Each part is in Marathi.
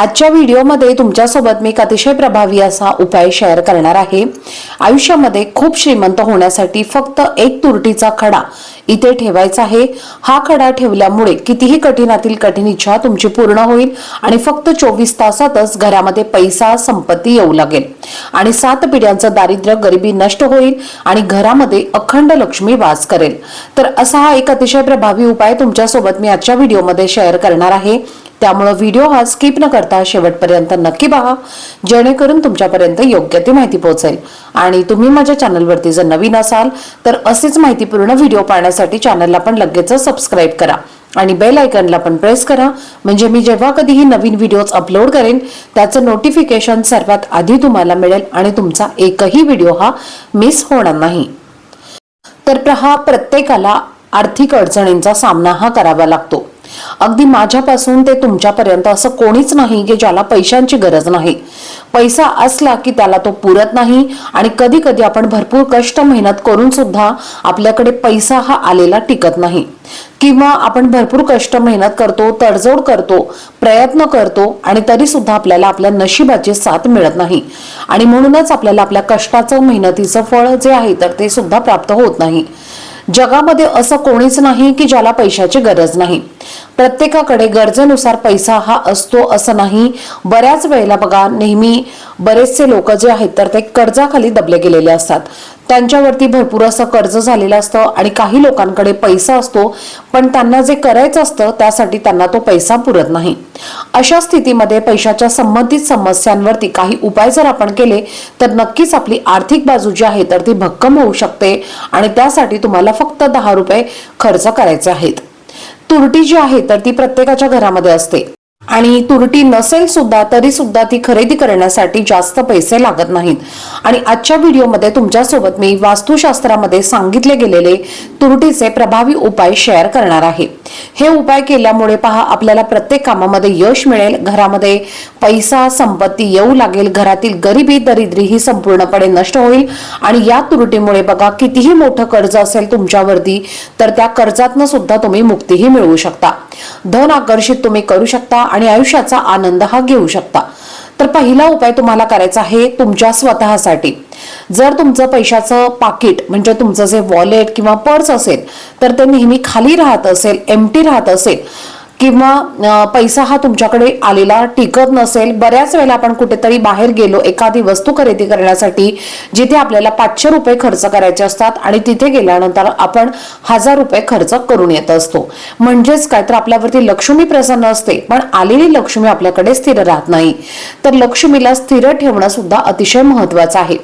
आजच्या व्हिडिओमध्ये तुमच्यासोबत मी एक अतिशय प्रभावी असा उपाय शेअर करणार आहे. आयुष्यामध्ये खूप श्रीमंत होण्यासाठी फक्त एक तुरटीचा खडा इथे ठेवायचा आहे. हा खडा ठेवल्यामुळे कितीही कठीणातील कठीण इच्छा तुमची पूर्ण होईल आणि फक्त चोवीस तासातच घरामध्ये पैसा संपत्ती येऊ लागेल. आणि सात पिढ्यांचं दारिद्र्य गरिबी नष्ट होईल आणि घरामध्ये अखंड लक्ष्मी वास करेल. तर असा हा एक अतिशय प्रभावी उपाय तुमच्यासोबत मी आजच्या व्हिडिओमध्ये शेअर करणार आहे. त्यामुळे व्हिडिओ हा स्किप न करता शेवटपर्यंत नक्की पहा जेणेकरून तुमच्यापर्यंत योग्य ती माहिती पोहोचेल. आणि तुम्ही माझ्या चॅनलवरती जर नवीन असाल तर असेच माहितीपूर्ण व्हिडिओ पाहण्यासाठी चॅनलला पण लगेच सबस्क्राईब करा आणि बेल आयकनला पण प्रेस करा. म्हणजे मी जेव्हा कधीही नवीन व्हिडिओज अपलोड करेन त्याचं नोटिफिकेशन सर्वात आधी तुम्हाला मिळेल आणि तुमचा एकही व्हिडिओ हा मिस होणार नाही. तर प्रहा प्रत्येकाला आर्थिक अडचणींचा सामना हा करावा लागतो. अगदी माझ्यापासून ते तुमच्यापर्यंत असं कोणीच नाही की ज्याला पैशांची गरज नाही. पैसा असला की त्याला तो पुरत नाही आणि कधी कधी आपण भरपूर कष्ट मेहनत करून सुद्धा आपल्याकडे पैसा हा आलेला टिकत नाही. किंवा आपण भरपूर कष्ट मेहनत करतो तडजोड करतो प्रयत्न करतो आणि तरी सुद्धा आपल्याला आपल्या नशिबाची साथ मिळत नाही. आणि म्हणूनच आपल्याला आपल्या कष्टाचं मेहनतीचं फळ जे आहे तर ते सुद्धा प्राप्त होत नाही. जगामध्ये असं कोणीच नाही की ज्याला पैशाची गरज नाही. प्रत्येकाकडे गरजेनुसार पैसा हा असतो असं नाही. बऱ्याच वेळेला बघा नेहमी बरेचसे लोक जे आहेत तर ते कर्जाखाली दबले गेलेले असतात. त्यांच्यावरती भरपूर असं कर्ज झालेलं असतं आणि काही लोकांकडे पैसा असतो पण त्यांना जे करायचं असतं त्यासाठी त्यांना तो पैसा पुरत नाही. अशा स्थितीमध्ये पैशाच्या संबंधित समस्यांवरती काही उपाय जर आपण केले तर नक्कीच आपली आर्थिक बाजू जी आहे तर ती भक्कम होऊ शकते आणि त्यासाठी तुम्हाला फक्त दहा रुपये खर्च करायचे आहेत. तुरटी जी आहे तर ती प्रत्येकाच्या घरामध्ये असते. आणि तुरटी नसेल सुद्धा तरी सुद्धा ती खरेदी करण्यासाठी जास्त पैसे लागत नाहीत. आणि आजच्या व्हिडिओमध्ये तुमच्यासोबत मी वास्तुशास्त्रामध्ये सांगितले गेलेले तुरटीचे प्रभावी उपाय शेअर करणार आहे. हे उपाय केल्यामुळे पहा आपल्याला प्रत्येक कामामध्ये यश मिळेल घरामध्ये पैसा संपत्ती येऊ लागेल घरातील गरिबी दरिद्री ही संपूर्णपणे नष्ट होईल. आणि या तुरटीमुळे बघा कितीही मोठं कर्ज असेल तुमच्यावरती तर त्या कर्जातनं सुद्धा तुम्ही मुक्तीही मिळवू शकता. धन आकर्षित तुम्ही करू शकता आणि आयुष्याचा आनंद हा घेऊ शकता. तर पहिला उपाय तुम्हाला करायचा आहे तुमच्या स्वतःसाठी. जर तुमचं पैशाचं पाकिट म्हणजे तुमचं जे वॉलेट किंवा पर्स असेल तर ते नेहमी खाली राहत असेल एमटी राहत असेल किंवा पैसा हा तुमच्याकडे आलेला टिकत नसेल बऱ्याच वेळेला आपण कुठेतरी बाहेर गेलो एखादी वस्तू खरेदी करण्यासाठी जिथे आपल्याला पाचशे रुपये खर्च करायचे असतात आणि तिथे गेल्यानंतर आपण हजार रुपये खर्च करून येत असतो. म्हणजेच काय? तर आपल्यावरती लक्ष्मी प्रसन्न असते पण आलेली लक्ष्मी आपल्याकडे स्थिर राहत नाही. तर लक्ष्मीला स्थिर ठेवणं सुद्धा अतिशय महत्वाचं आहे.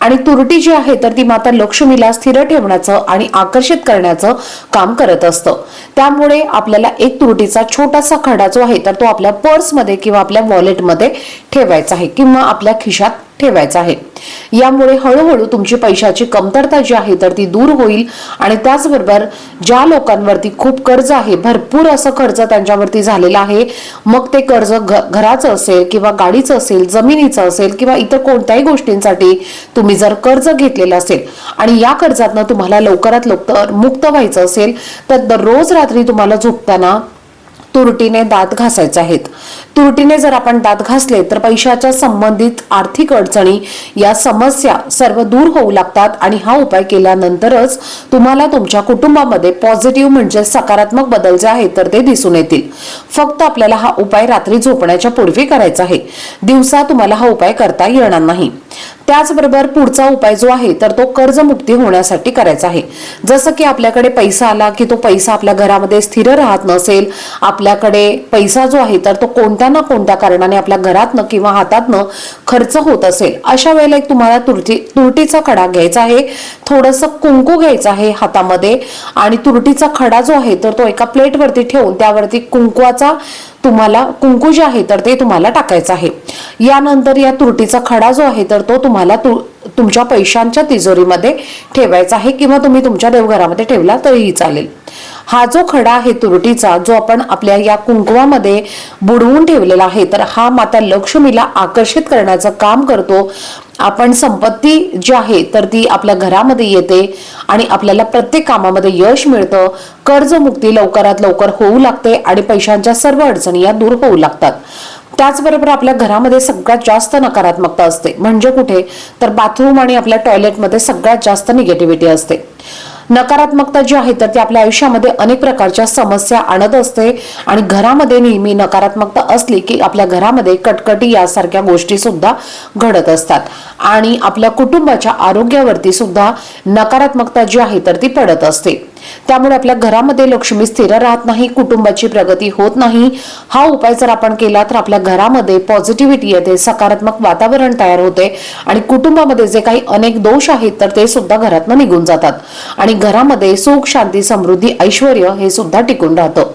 आणि तुरटी जी आहे तर ती मात्र लक्ष्मीला स्थिर ठेवण्याचं आणि आकर्षित करण्याचं काम करत असतं. त्यामुळे आपल्याला एक तुरटीचा छोटासा खडा जो आहे तर तो आपल्या पर्समध्ये किंवा आपल्या वॉलेटमध्ये ठेवायचा आहे किंवा आपल्या खिशात ठेवायचा आहे. यामुळे हळूहळू तुमची पैशाची कमतरता जी आहे तर ती दूर होईल आणि त्याचबरोबर ज्या लोकांवरती खूप कर्ज आहे भरपूर असं कर्ज त्यांच्यावरती झालेलं आहे मग ते कर्ज घराचं असेल किंवा गाडीचं असेल जमिनीचं असेल किंवा इतर कोणत्याही गोष्टींसाठी तुम्ही जर कर्ज घेतलेलं असेल आणि या कर्जातनं तुम्हाला लवकरात लवकर मुक्त व्हायचं असेल तर दररोज रात्री तुम्हाला झोपताना तुरटीने दात घासायचे आहेत. तुरटीने जर आपण दात घासले तर पैशाच्या संबंधित आर्थिक अडचणी या समस्या सर्व दूर होऊ लागतात आणि हा उपाय केल्यानंतरच तुम्हाला तुमच्या कुटुंबामध्ये पॉझिटिव्ह म्हणजे सकारात्मक बदल जे आहेत तर ते दिसून येतील. फक्त आपल्याला हा उपाय रात्री झोपण्याच्या पूर्वी करायचा आहे. दिवसा तुम्हाला हा उपाय करता येणार नाही. त्याचबरोबर पुढचा उपाय जो आहे तर तो कर्जमुक्ती होण्यासाठी करायचा आहे. जसं की आपल्याकडे पैसा आला की तो पैसा आपल्या घरामध्ये स्थिर राहत नसेल आपल्याकडे पैसा जो आहे तर तो कोणत्या ना कोणत्या कारणाने आपल्या घरातनं किंवा हातातनं खर्च होत असेल अशा वेळेला एक तुम्हाला तुरटी तुरटीचा खडा घ्यायचा आहे. थोडंसं कुंकू घ्यायचं आहे हातामध्ये आणि तुरटीचा खडा जो आहे तर तो एका प्लेटवरती ठेवून त्यावरती कुंकवाचा तुम्हाला कुंकू जे आहे तर ते तुम्हाला टाकायचं आहे. यानंतर या तुरटीचा खडा जो आहे तर तो तुम्हाला तु तुमच्या पैशांच्या तिजोरीमध्ये ठेवायचा आहे किंवा तुम्ही तुमच्या देवघरामध्ये ठेवला तरीही चालेल. हा जो खडा आहे तुरटीचा जो आपण आपल्या या कुंकवामध्ये बुडवून ठेवलेला आहे तर हा माता लक्ष्मीला आकर्षित करण्याचं काम करतो. आपण संपत्ती जी आहे तर ती आपल्या घरामध्ये येते आणि आपल्याला प्रत्येक कामामध्ये यश मिळतं. कर्जमुक्ती लवकरात लवकर होऊ लागते आणि पैशांच्या सर्व अडचणी या दूर होऊ लागतात. त्याचबरोबर आपल्या घरामध्ये सगळ्यात जास्त नकारात्मकता असते. म्हणजे कुठे? तर बाथरूम आणि आपल्या टॉयलेटमध्ये सगळ्यात जास्त निगेटिव्हिटी असते. नकारात्मकता जी आहे तर ती आपल्या आयुष्यामध्ये अनेक प्रकारच्या समस्या आणत असते. आणि घरामध्ये नेहमी नकारात्मकता असली की आपल्या घरामध्ये कटकटी यासारख्या गोष्टी सुद्धा घडत असतात. आणि आपल्या कुटुंबाच्या आरोग्यावरती सुद्धा नकारात्मकता जी आहे तर ती पडत असते. त्यामुळे आपल्या घरामध्ये लक्ष्मी स्थिर राहत नाही कुटुंबाची प्रगती होत नाही. हा उपाय जर आपण केला तर आपल्या घरामध्ये पॉझिटिव्हिटी येते सकारात्मक वातावरण तयार होते आणि कुटुंबामध्ये जे काही अनेक दोष आहेत तर ते सुद्धा घरातनं निघून जातात. आणि घरामध्ये सुख शांती समृद्धी ऐश्वर हे सुद्धा टिकून राहतं.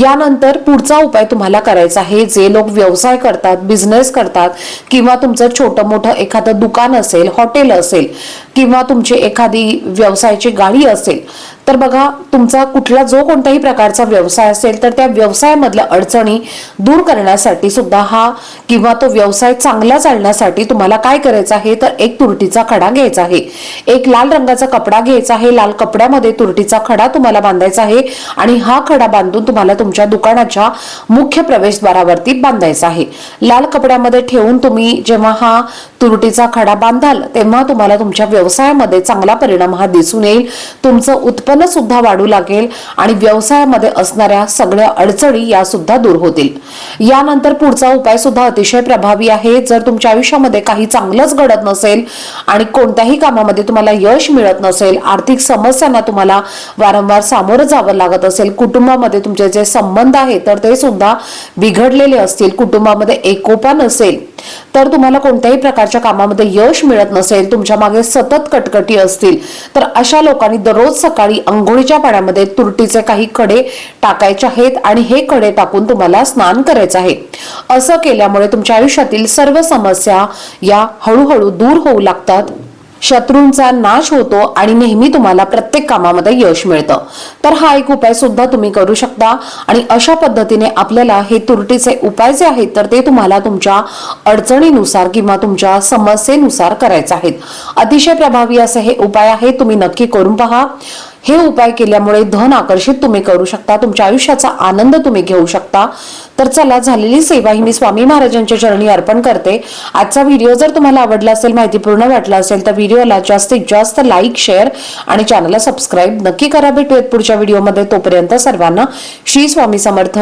यानंतर पुढचा उपाय तुम्हाला करायचा आहे. जे लोक व्यवसाय करतात बिझनेस करतात किंवा तुमचं छोटं मोठं एखादं दुकान असेल हॉटेल असेल किंवा तुमची एखादी व्यवसायाची गाडी असेल तर बघा तुमचा कुठला जो कोणताही प्रकारचा व्यवसाय असेल तर त्या व्यवसायामधल्या अडचणी दूर करण्यासाठी सुद्धा हा किंवा तो व्यवसाय चांगला चालण्यासाठी तुम्हाला काय करायचं आहे तर एक तुरटीचा खडा घ्यायचा आहे. एक लाल रंगाचा कपडा घ्यायचा आहे लाल कपड्यामध्ये तुरटीचा खडा तुम्हाला बांधायचा आहे आणि हा खडा बांधून तुम्हाला तुमच्या दुकानाच्या मुख्य प्रवेशद्वारावरती बांधायचा आहे. लाल कपड्यामध्ये ठेवून तुम्ही जेव्हा हा तुरटीचा खडा बांधाल तेव्हा तुम्हाला तुमच्या व्यवसायामध्ये चांगला परिणाम हा दिसून येईल. तुमचं उत्पन्न उत्पन्न सुद्धा वाढू लागेल आणि व्यवसायामध्ये असणाऱ्या सगळ्या अडचणी या सुद्धा दूर होतील. यानंतर पुढचा उपाय सुद्धा अतिशय प्रभावी आहे. जर तुमच्या आयुष्यामध्ये काही चांगलंच घडत नसेल आणि कोणत्याही कामामध्ये तुम्हाला यश मिळत नसेल आर्थिक समस्यांना तुम्हाला वारंवार सामोरं जावं लागत असेल कुटुंबामध्ये तुमचे जे संबंध आहेत तर ते सुद्धा बिघडलेले असतील कुटुंबामध्ये एकोपा नसेल तर तुम्हाला कोणत्याही प्रकारच्या कामामध्ये यश मिळत नसेल तुमच्या मागे सतत कटकटी असतील तर अशा लोकांनी दररोज सकाळी अंघोळीच्या पाण्यामध्ये तुरटीचे काही कडे टाकायचे आहेत आणि हे कडे टाकून तुम्हाला स्नान करायचं आहे. असं केल्यामुळे तुमच्या आयुष्यातील सर्व समस्या या हळूहळू दूर होऊ लागतात. शत्रूंचा नाश होतो आणि नेहमी तुम्हाला प्रत्येक कामामध्ये यश मिळतं. तर हा एक उपाय सुद्धा तुम्ही करू शकता. आणि अशा पद्धतीने आपल्याला हे तुरटीचे उपाय जे आहेत तर ते तुम्हाला तुमच्या अडचणीनुसार किंवा तुमच्या समस्येनुसार करायचे आहेत. अतिशय प्रभावी असे हे उपाय आहेत तुम्ही नक्की करून पहा. हे उपाय केल्यामुळे धन आकर्षित तुम्ही करू शकता तुमच्या आयुष्याचा आनंद तुम्ही घेऊ शकता. तर चला झालेली सेवा ही मी स्वामी महाराजांच्या चरणी अर्पण करते. आजचा व्हिडिओ जर तुम्हाला आवडला असेल माहितीपूर्ण वाटला असेल तर व्हिडिओला जास्तीत जास्त लाईक शेअर आणि चॅनलला सबस्क्राईब नक्की करा. भेटूयात पुढच्या व्हिडिओमध्ये. तोपर्यंत सर्वांना श्री स्वामी समर्थ.